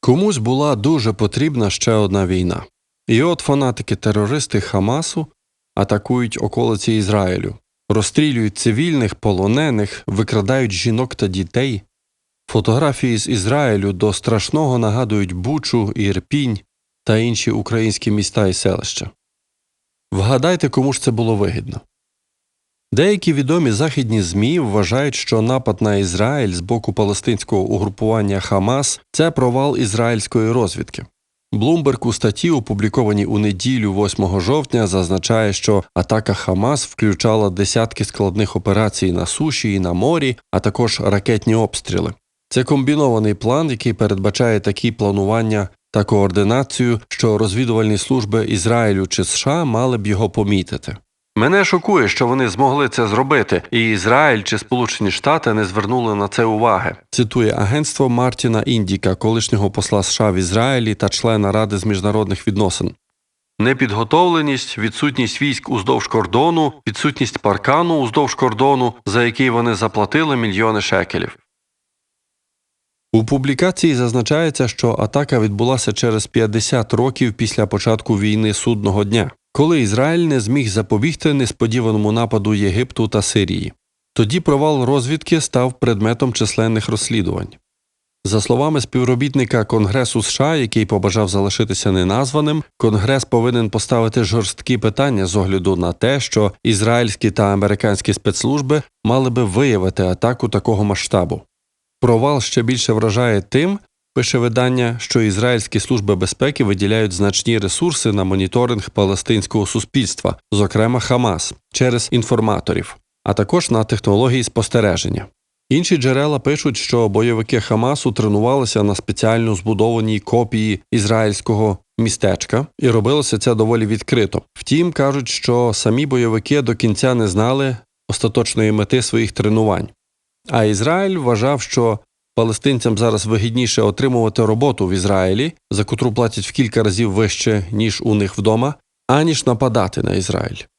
Комусь була дуже потрібна ще одна війна. І от фанатики-терористи Хамасу атакують околиці Ізраїлю, розстрілюють цивільних, полонених, викрадають жінок та дітей. Фотографії з Ізраїлю до страшного нагадують Бучу, Ірпінь та інші українські міста і селища. Вгадайте, кому ж це було вигідно. Деякі відомі західні ЗМІ вважають, що напад на Ізраїль з боку палестинського угрупування Хамас це провал ізраїльської розвідки. Блумберг у статті, опублікованій у неділю 8 жовтня, зазначає, що атака Хамас включала десятки складних операцій на суші і на морі, а також ракетні обстріли. Це комбінований план, який передбачає такі планування та координацію, що розвідувальні служби Ізраїлю чи США мали б його помітити. Мене шокує, що вони змогли це зробити, і Ізраїль чи Сполучені Штати не звернули на це уваги. Цитує агентство Мартіна Індіка, колишнього посла США в Ізраїлі та члена Ради з міжнародних відносин. Непідготовленість, відсутність військ уздовж кордону, відсутність паркану уздовж кордону, за який вони заплатили мільйони шекелів. У публікації зазначається, що атака відбулася через 50 років після початку війни судного дня, коли Ізраїль не зміг запобігти несподіваному нападу Єгипту та Сирії. Тоді провал розвідки став предметом численних розслідувань. За словами співробітника Конгресу США, який побажав залишитися неназваним, Конгрес повинен поставити жорсткі питання з огляду на те, що ізраїльські та американські спецслужби мали би виявити атаку такого масштабу. Провал ще більше вражає тим, пише видання, що ізраїльські служби безпеки виділяють значні ресурси на моніторинг палестинського суспільства, зокрема Хамас, через інформаторів, а також на технології спостереження. Інші джерела пишуть, що бойовики Хамасу тренувалися на спеціально збудованій копії ізраїльського містечка, і робилося це доволі відкрито. Втім, кажуть, що самі бойовики до кінця не знали остаточної мети своїх тренувань. А Ізраїль вважав, що палестинцям зараз вигідніше отримувати роботу в Ізраїлі, за котру платять в кілька разів вище, ніж у них вдома, аніж нападати на Ізраїль.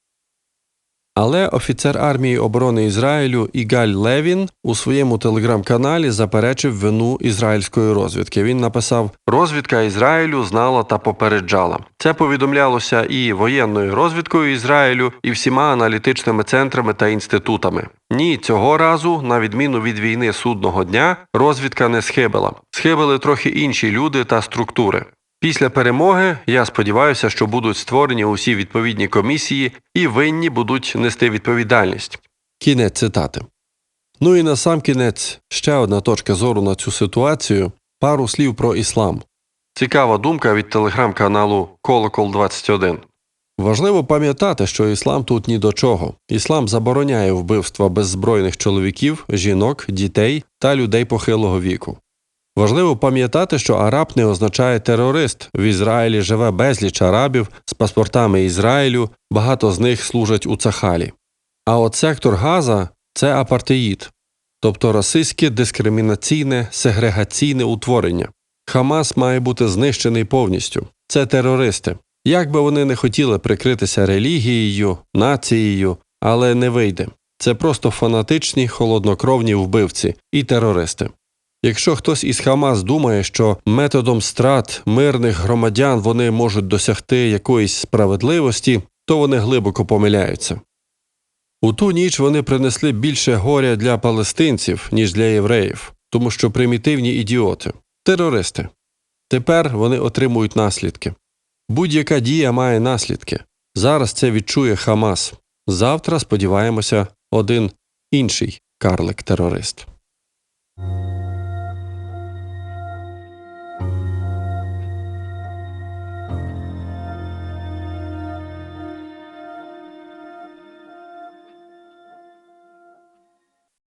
Але офіцер армії оборони Ізраїлю Ігаль Левін у своєму телеграм-каналі заперечив вину ізраїльської розвідки. Він написав: Розвідка Ізраїлю знала та попереджала. Це повідомлялося і воєнною розвідкою Ізраїлю, і всіма аналітичними центрами та інститутами. Ні, цього разу, на відміну від війни судного дня, розвідка не схибила. Схибили трохи інші люди та структури. Після перемоги я сподіваюся, що будуть створені усі відповідні комісії і винні будуть нести відповідальність. Кінець цитати. Ну і на сам кінець ще одна точка зору на цю ситуацію пару слів про іслам. Цікава думка від телеграм-каналу Колокол 21 Важливо пам'ятати, що іслам тут ні до чого. Іслам забороняє вбивства беззбройних чоловіків, жінок, дітей та людей похилого віку. Важливо пам'ятати, що араб не означає терорист. В Ізраїлі живе безліч арабів з паспортами Ізраїлю, багато з них служать у Цахалі. А от сектор Газа це апартеїд, тобто расистське дискримінаційне сегрегаційне утворення. Хамас має бути знищений повністю. Це терористи. Як би вони не хотіли прикритися релігією, нацією, але не вийде. Це просто фанатичні холоднокровні вбивці і терористи. Якщо хтось із Хамас думає, що методом страт мирних громадян вони можуть досягти якоїсь справедливості, то вони глибоко помиляються. У ту ніч вони принесли більше горя для палестинців, ніж для євреїв, тому що примітивні ідіоти, терористи. Тепер вони отримують наслідки. Будь-яка дія має наслідки. Зараз це відчує Хамас. Завтра, сподіваємося, один інший карлик-терорист.